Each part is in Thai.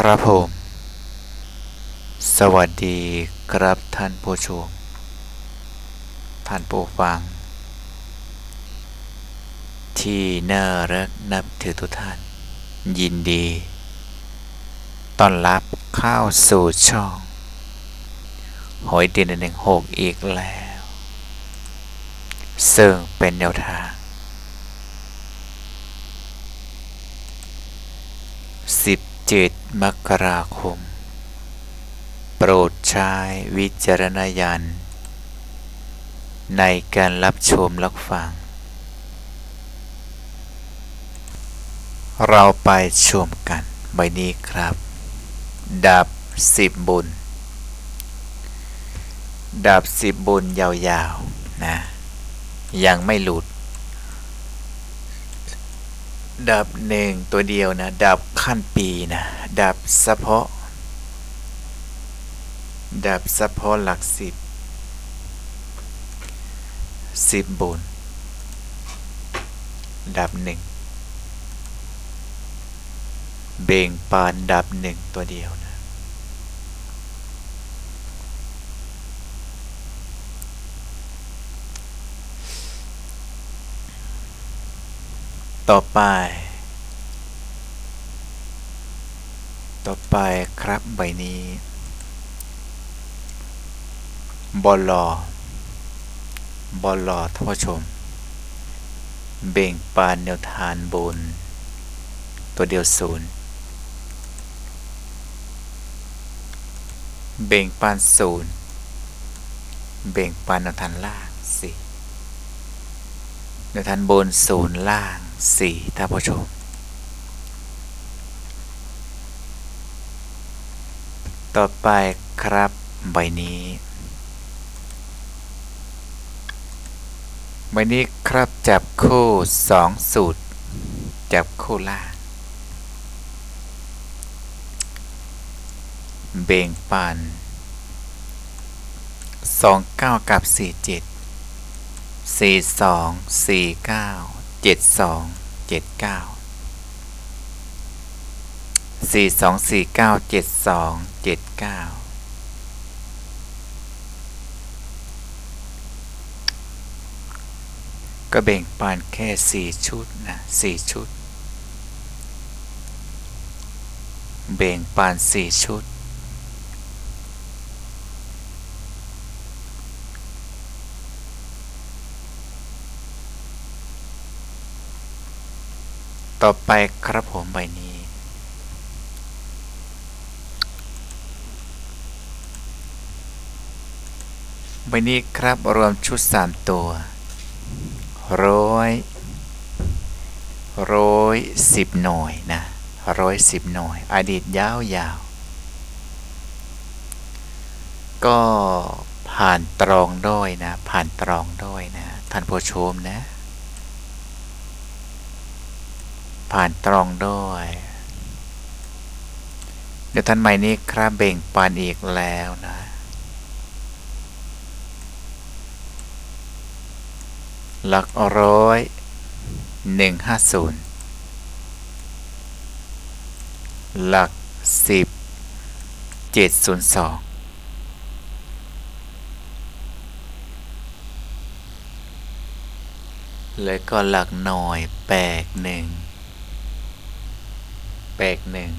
ครับผม สวัสดีครับท่านผู้ชม ท่านผู้ฟัง ที่น่ารักนับถือทุกท่าน ยินดีต้อนรับเข้าสู่ช่อง หอยดือนหนึ่งหกอีกแล้ว ซึ่งเป็นแนวทาง17 มกราคม โปรดใช้วิจารณญาณในการรับชมรับฟัง เราไปชมกันใบนี้ครับ ดับสิบบุญ ดับสิบบุญยาวๆนะ ยังไม่หลุด ดับหนึ่งตัวเดียวนะ ดับขั้นปีนะ ดับเฉพาะ ดับเฉพาะหลักสิบสิบบน ดับหนึ่งเบ่งปานดับหนึ่งตัวเดียวนะ ต่อไป ต่อไปครับใบนี้บอลลอบอลลอท่านผู้ชม เบ่งปานแนวทานบน ตัวเดียวศูนย์เบ่งปานศูนย์เบ่งปานแนวทานล่างสี่แนวทานบนศูนย์ล่าง สี่ท่านผู้ชม ต่อไปครับใบนี้ ใบนี้ครับจับคู่สองสูตร จับคู่ล่างเบ่งปันสองเก้ากับสี่เจ็ดสี่สองสี่ เจ็ดสองเจ็ดเก้าสี่สองสี่เก้าเจ็ดสองเจ็ดเก้าก็เบ่งปานแค่สี่ชุดนะสี่ชุดเบ่งปานสี่ชุด ต่อไปครับผมใบนี้ ใบนี้ครับรวมชุด 3 ตัวร้อยร้อยสิบหน่วยนะร้อยสิบหน่วย อดีตยาวยาว ก็ผ่านตรองด้วยนะ ผ่านตรองด้วยนะ ท่านผู้ชมนะ ผ่านตรองด้วย เดี๋ยวท่านใหม่นี้ครับเบ่งปานอีกแล้วนะหลักร้อยหนึ่งห้าศูนย์หลักสิบเจ็ดศูนย์สองแล้วก็หลักหน่อยแปดหนึ่ง แปดหนึ่ง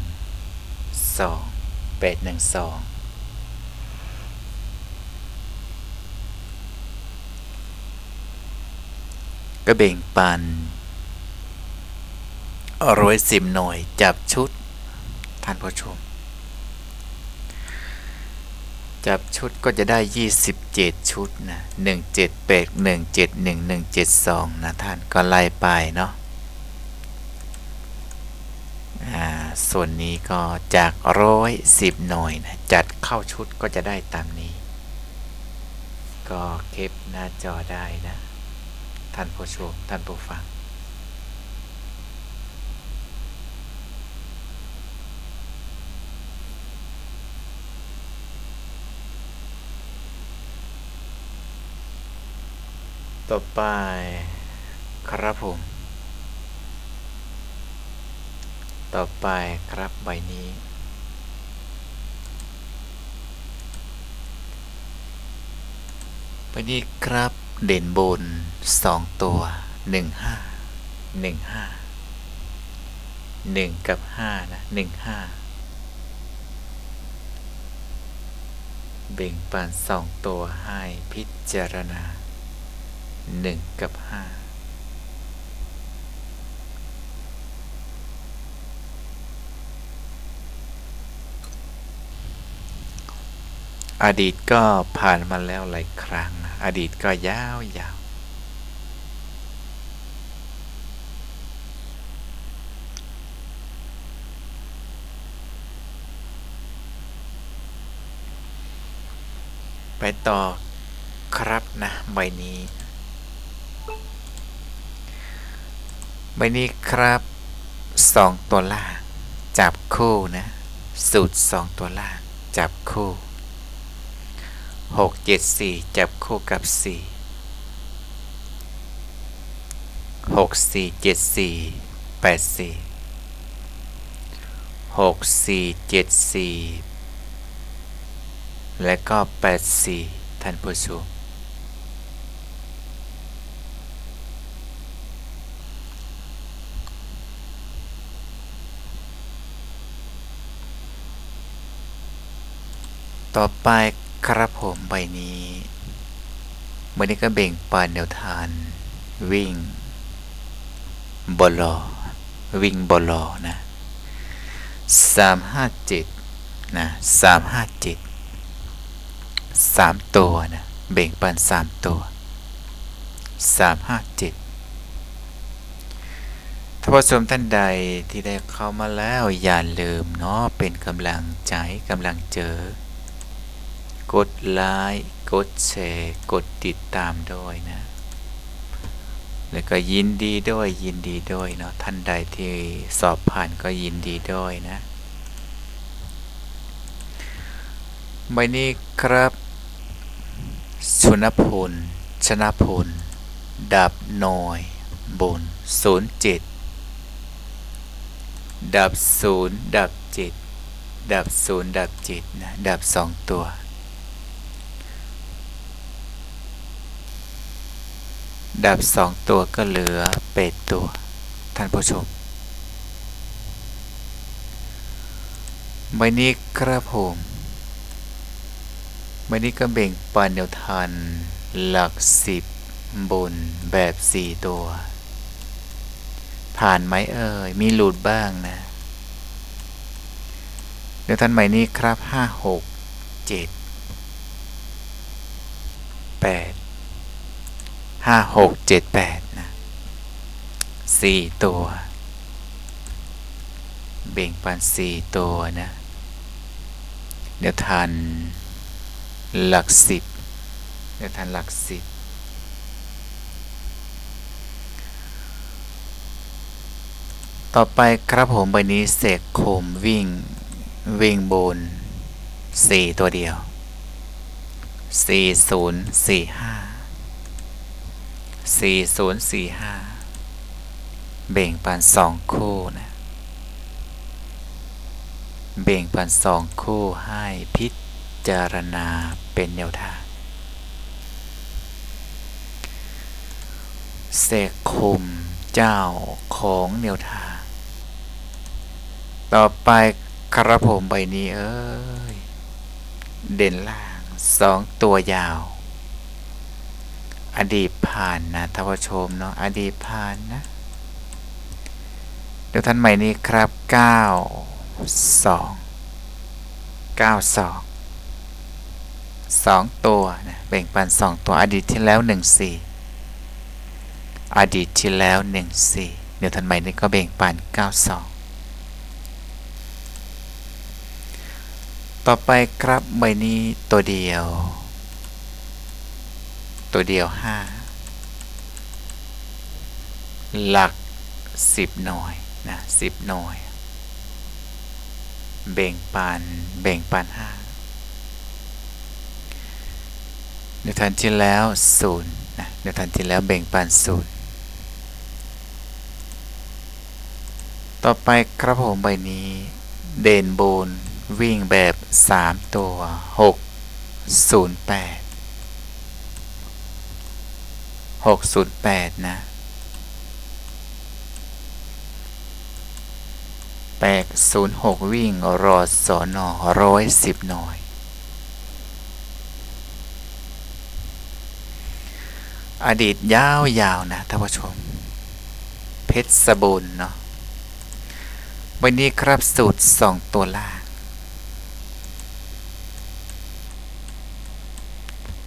สองแปดหนึ่งสองก็เบ่งปันร้อยสิบหน่วยจับชุดท่านผู้ชม จับชุดก็จะได้ 27 ชุดนะ 178 171 172นะท่านก็ไล่ไปเนาะ ส่วนนี้ก็จากร้อยสิบหน่วยนะจัดเข้าชุดก็จะได้ตามนี้ ก็เก็บหน้าจอได้นะ ท่านผู้ชมท่านผู้ฟังต่อไปครับผม ต่อไปครับใบนี้ ใบนี้ครับเด่นบน 2 ตัว 1 5 1 5 1 กับ 5 นะ 1 5 เบ่งปาน2 ตัวให้พิจารณา 1 กับ 5 อดีตก็ผ่านมาแล้วหลายครั้ง อดีตก็ยาวยาวไปต่อครับนะใบนี้ใบนี้ครับสองตัวล่าง จับคู่นะ สูตรสองตัวล่าง จับคู่ หกเจ็ดสี่จับคู่กับสี่หกสี่เจ็ดสี่แปดสี่หกสี่เจ็ดสี่และก็แปดสี่ท่านผู้ชมต่อไป ครับผมใบนี้วันนี้ก็เบ่งปานแนวทาน วิ่งบอลอวิ่งบอลอนะสามห้าเจ็ดนะสามห้าเจ็ดสามตัวนะเบ่งปันสามตัวสามห้าเจ็ดท่านผู้ชมท่านใดที่ได้เข้ามาแล้วอย่าลืมเนาะเป็นกำลังใจกำลังเจอ กดไลค์ กดแชร์ กดติดตามด้วยนะ แล้วก็ยินดีด้วยยินดีด้วยเนาะ ท่านใดที่สอบผ่านก็ยินดีด้วยนะใบนี้ครับ ชนพล ชนะพล ดับหน่อย บนศูนย์เจ็ดดับศูนย์ดับเจ็ดดับศูนย์ดับเจ็ดนะ ดับสองตัว ดับสองตัวก็เหลือเป็ดตัว ท่านผู้ชมใบนี้ครับผมใบนี้ก็เบ่งปันแนวทันหลักสิบบนแบบสี่ตัว ผ่านไหมเอ่ย มีหลุดบ้างนะ เดี๋ยวท่านใหม่นี้ครับห้าหกเจ็ดแปด ห้าหกเจ็ดแปดนะสี่ตัว เบ่งปันสี่ตัวนะ เดี๋ยวทันหลักสิบเดี๋ยวทันหลักสิบต่อไปครับผมใบนี้เสกโคมวิ่ง วิ่งบนสี่ตัวเดียวสี่ ศูนย์สี่ศูนย์สี่ห้าเบ่งปันสองคู่นะเบ่งปันสองคู่ให้พิจารณาเป็นแนวทางเสกคุมเจ้าของแนวทาง ต่อไปครับผมใบนี้เอ้ย เด่นล่างสองตัวยาว อดีตผ่านนะท่านผู้ชมเนาะอดีตผ่านนะเดี๋ยวท่านใหม่นี้ครับเก้าสองเก้าสองสองตัวนะแบ่งปันสองตัวอดีตที่แล้วหนึ่งสี่อดีตที่แล้วหนึ่งสี่เดี๋ยวทันใหม่นี้ก็แบ่งปันเก้าสองต่อไปครับใบนี้ตัวเดียว ตัวเดียวห้าหลักสิบหน่วยนะสิบหน่วย แบ่งปันแบ่งปันห้าในทันที่แล้วศูนย์นะในทันที่แล้วแบ่งปันศูนย์ต่อไปครับผมใบนี้เด่นบนวิ่งแบบ 3 ตัว 6 0 8 หกศูนย์แปดนะแปดศูนย์หกวิ่ง รอสอนอร้อยสิบหน่อยอดีตยาว ๆ นะท่านผู้ชม เพชรสบุญเนาะวันนี้ครับสูตรสองตัวล่าง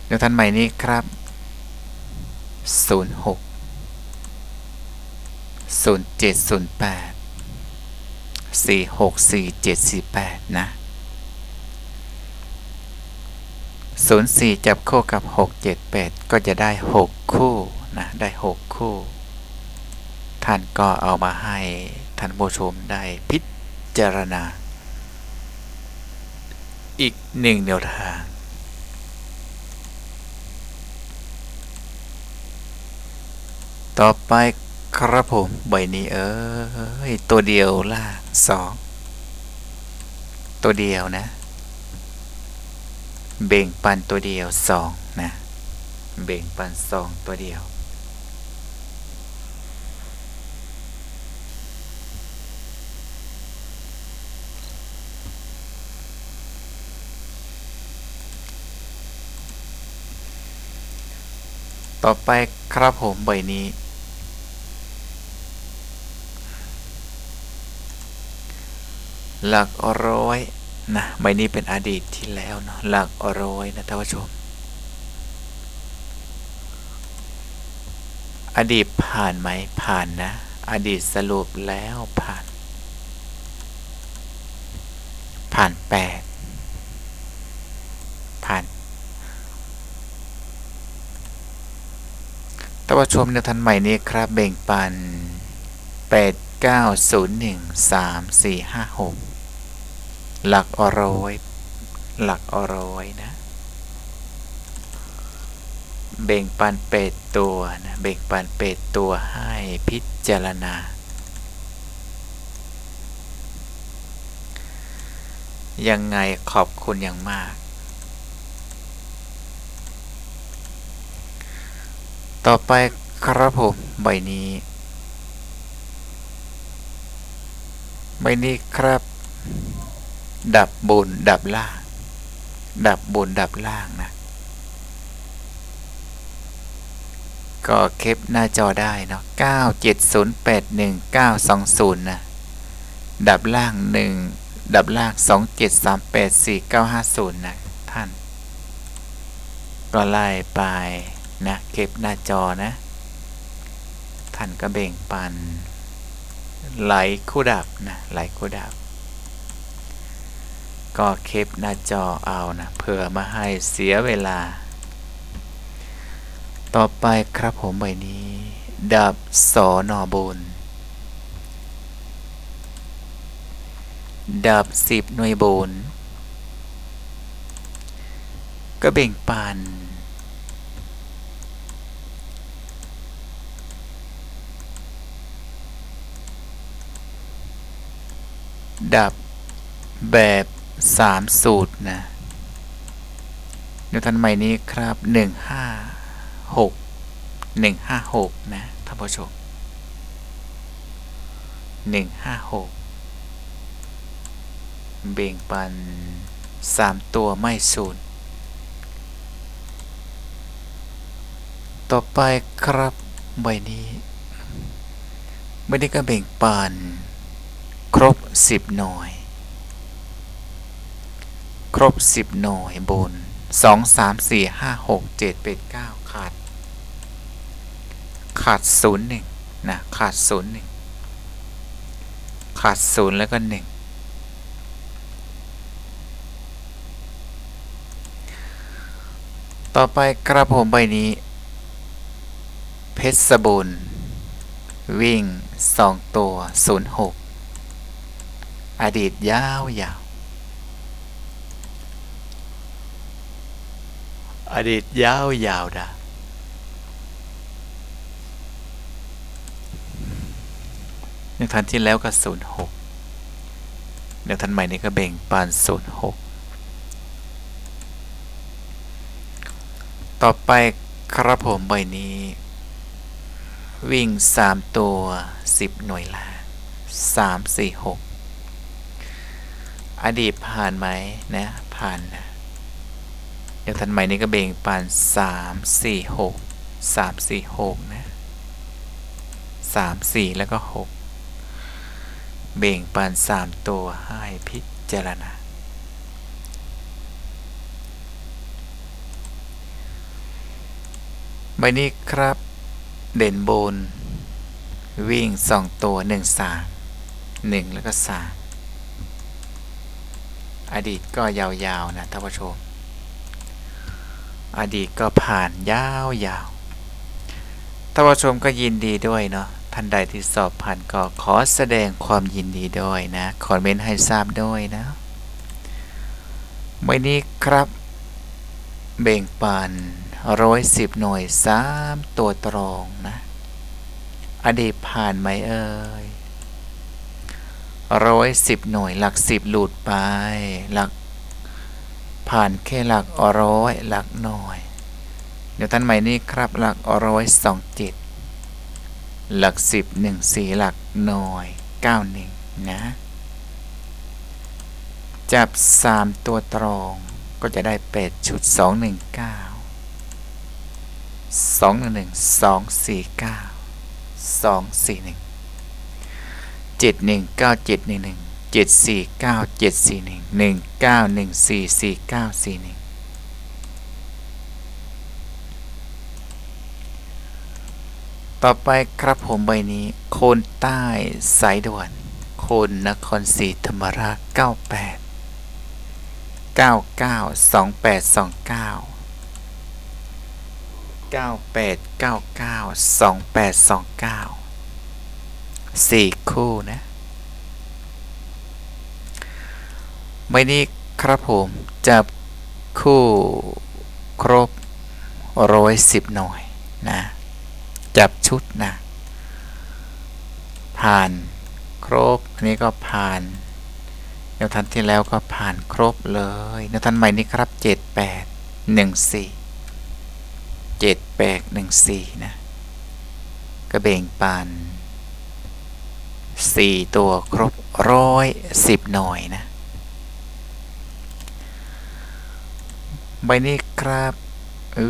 เดี๋ยวท่านใหม่นี้ครับ 06 0708 464748นะ04จับคู่กับ678ก็จะได้6คู่นะได้6คู่ ท่านก็เอามาให้ท่านผู้ชมได้พิจารณา อีกหนึ่งแนวทาง ต่อไปครับผมใบนี้เอ้ยตัวเดียวล่าสองตัวเดียวนะ เบ่งปันตัวเดียวสองนะเบ่งปันสองตัวเดียวต่อไปครับผมใบนี้ หลักร้อยนะใบนี้เป็นอดีตที่แล้วเนาะหลักร้อยนะท่านผู้ชม อดีตผ่านไหมผ่านนะ อดีตสรุปแล้วผ่าน ผ่านแปดผ่านท่านผู้ชมในทันใหม่นี้ครับเบ่งปัน 8 9 0 1 3 4 5 6 หลักอร้อยหลักอร้อยนะ เบ่งปันเป็ดตัวนะเบ่งปันเป็ดตัวให้พิจารณา ยังไงขอบคุณอย่างมาก ต่อไปครับผมใบนี้ใบนี้ครับ ดับบนดับล่าง ดับบนดับล่างนะ ก็เคปหน้าจอได้เนาะ97081 920นะดับล่าง 1 ดับล่าง 27384950นะ ท่าน ก็ไล่ไปนะเก็บหน้าจอนะ ท่านก็เบ่งปันไหลคู่ดับนะไหลคู่ดับ ก็เคปหน้าจอเอานะเพื่อมาให้เสียเวลา ต่อไปครับผมใบนี้ ดับสอนอบน ดับสิบหน่วยบน ก็เบ่งปันดับแบบ สามสูตรนะในทันใหม่นี้ครับหนึ่งห้าหกหนึ่งห้าหกนะท่านผู้ชมหนึ่งห้าหกเบ่งปันสามตัวไม่ศูนย์ต่อไปครับใบนี้ใบนี้ก็เบ่งปันครบสิบหน่วย ครบสิบหน่วยบนสองสามสี่ห้าหกเจ็ดแปดเก้าขาด ขาดศูนย์หนึ่งนะ ขาดศูนย์หนึ่งขาดศูนย์แล้วก็หนึ่งต่อไปกระผมใบนี้ เพชรสบุญวิ่งสองตัวศูนย์หกอดีตยาวยาว อดีตยาวยาวดาในทันที่แล้วก็ศูนย์หกในทันใหม่นี้ก็เบ่งปานศูนย์หกต่อไปครับผมใบนี้ วิ่งสามตัวสิบหน่วยล่างสามสี่หกอดีตผ่านไหมนะ ผ่านนะ ดี๋ยวทันใหม่นี้ก็เบ่งปานสามสี่หกสามสี่หกนะสามสี่แล้วก็หกเบ่งปานสามตัวให้พิจารณาใบนี้ครับ เด่นบน วิ่งสองตัวหนึ่งสามหนึ่งแล้วก็สามอดีตก็ยาวๆนะท่านผู้ชม อดีตก็ผ่านยาวๆท่านผู้ชมก็ยินดีด้วยเนาะท่านใดที่สอบผ่านก็ขอแสดงความยินดีด้วยนะคอมเมนต์ให้ทราบด้วยนะวันนี้ครับ เบ่งปานร้อยสิบหน่วยสามตัวตรองนะ อดีตผ่านไหมเอ่ยร้อยสิบหน่วยหลักสิบหลุดไป หลัก ผ่านแค่หลักร้อยหลักหน่วยเดี๋ยวท่านใหม่นี้ครับหลักร้อยสองเจ็ดหลักสิบหนึ่งสี่หลักหน่วยเก้าหนึ่งนะ จับสามตัวตรองก็จะได้เป็ดชุดสองหนึ่งเก้าสองหนึ่งหนึ่งสองสี่เก้าสองสี่หนึ่งเจ็ดหนึ่งเก้าเจ็ดหนึ่งหนึ่ง เจ็ดสี่เก้าเจ็ดสี่หนึ่งหนึ่งเก้าหนึ่งสี่สี่เก้าสี่หนึ่งต่อไปครับผมใบนี้ โคนใต้สายด่วน โคนนครศรีธรรมราชเก้าแปดเก้าเก้าสองแปดสองเก้าเก้าแปดเก้าเก้าสองแปดสองเก้าสี่คู่นะ ใบนี้ครับผม จับคู่ครบร้อยสิบหน่วยนะ จับชุดนะ ผ่านครบ อันนี้ก็ผ่านแนวทันที่แล้วก็ผ่านครบเลยแนวทันใหม่นี้ครับเจ็ดแปดหนึ่งสี่เจ็ดแปดหนึ่งสี่นะกระเบ่งปานสี่ตัวครบร้อยสิบหน่อยนะ ใบนี้ครับ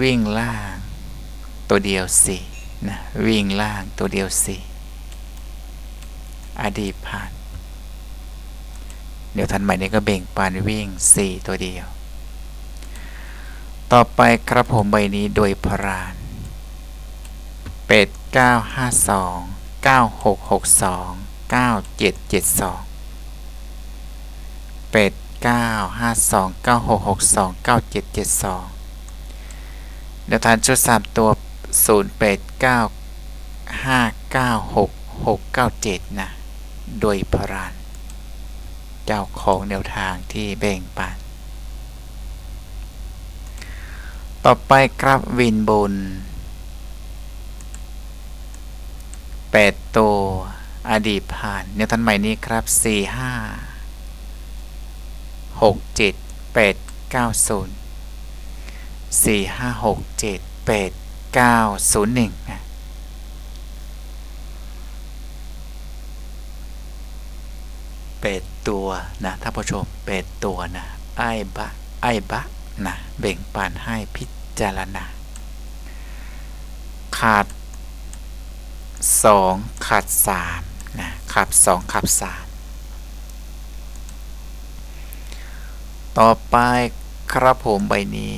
วิ่งล่าง ตัวเดียวสี่นะวิ่งล่างตัวเดียวสี่อดีตผ่าน เดี๋ยวทันใหม่นี้ก็เบ่งปานวิ่งสี่ตัวเดียว ต่อไปครับผมใบนี้โดยพรานเป็ด952 9662 9772เป็ด 952 9662 9772 เดี๋ยวทานชุด 3 ตัว0เป็ด9 596 697 นะ โดยพรานเจ้าของแนวทางที่แบ่งปัน ต่อไปครับวินบนแปดตัว อดีตผ่าน แนวทันใหม่นี้ครับสี่ห้า หกเจ็ดแปดเก้าศูนย์สี่ห้าหกเจ็ดแปดเก้าศูนย์หนึ่งนะแปดตัวนะท่านผู้ชมแปดตัวนะไอ้บะไอ้บะนะเบ่งปันให้พิจารณาขาดสองขัดสามนะขับสองขับสาม ต่อไปครับผมใบนี้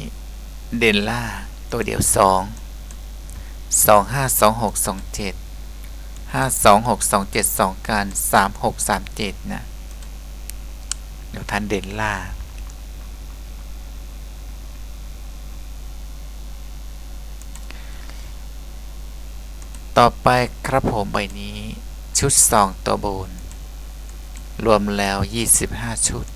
เดนล่า ตัวเดียว 2 2 5 2 6 2 7 5 2 6 2 7 2 การ 3 6 3 7 นะ เดี๋ยวทันเด่นล่า ต่อไปครับผมใบนี้ชุด 2 ตัวโบน รวมแล้ว 25 ชุด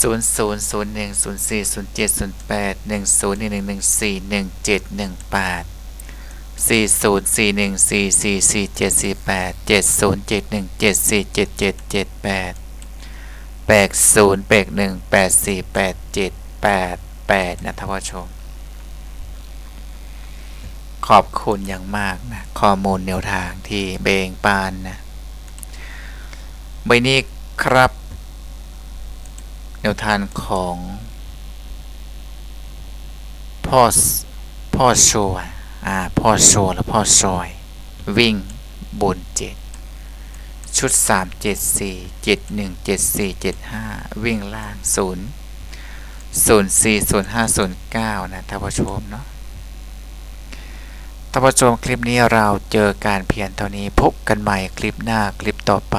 สามหกสามเจ็ดนะเดี๋ยวท่านเด่นล่าต่อไปครับผมใบนี้ชุด2ตัวบนรวมแล้ว25ชุด0 0 0 1 0 4 0 7 0 8 1 0 1 1 1 4 1 7 1 8 4 0 4 1 4 4 4 7 4 8 7 0 7 1 7 4 7 7 7 8 8 0 8 1 8 4 8 7 8 8นะท่านผู้ชม ขอบคุณอย่างมากนะข้อมูลแนวทางที่เบงปานนะใบนี้ครับ วทางของ พ่อสพ่อชัวอ่า พ่อชัวและพ่อซอย วิ่งบนเจ็ดชุด 3 7 4 7 1 7 4 7 5 วิ่งล่าง 0 0 4 0 5 0 9 นะท่านผู้ชมเนาะท่านผู้ชมคลิปนี้เราเจอการเพียรเท่านี้พบกันใหม่คลิปหน้าคลิปต่อไป